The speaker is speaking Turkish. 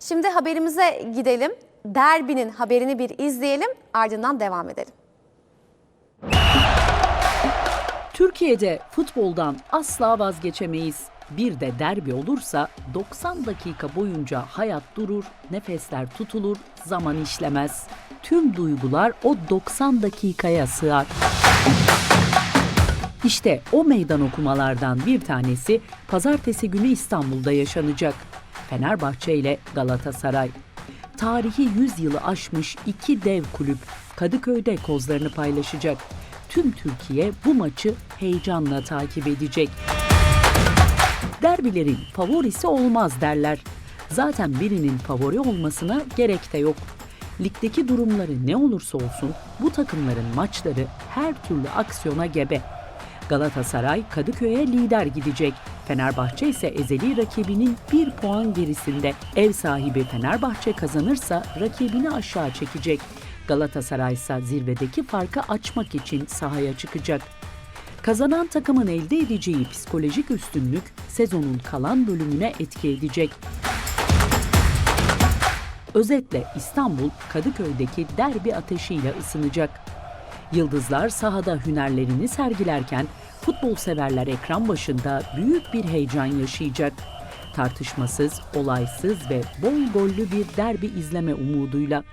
Şimdi haberimize gidelim. Derbinin haberini bir izleyelim, ardından devam edelim. Türkiye'de futboldan asla vazgeçemeyiz. Bir de derbi olursa 90 dakika boyunca hayat durur, nefesler tutulur, zaman işlemez. Tüm duygular o 90 dakikaya sığar. İşte o meydan okumalardan bir tanesi pazartesi günü İstanbul'da yaşanacak. Fenerbahçe ile Galatasaray. Tarihi 100 yılı aşmış iki dev kulüp Kadıköy'de kozlarını paylaşacak. Tüm Türkiye bu maçı heyecanla takip edecek. Derbilerin favorisi olmaz derler. Zaten birinin favori olmasına gerek de yok. Ligdeki durumları ne olursa olsun bu takımların maçları her türlü aksiyona gebe. Galatasaray Kadıköy'e lider gidecek. Fenerbahçe ise ezeli rakibinin bir puan gerisinde. Ev sahibi Fenerbahçe kazanırsa rakibini aşağı çekecek. Galatasaray ise zirvedeki farkı açmak için sahaya çıkacak. Kazanan takımın elde edeceği psikolojik üstünlük sezonun kalan bölümüne etki edecek. Özetle İstanbul Kadıköy'deki derbi ateşiyle ısınacak. Yıldızlar sahada hünerlerini sergilerken futbol severler ekran başında büyük bir heyecan yaşayacak. Tartışmasız, olaysız ve bol gollü bir derbi izleme umuduyla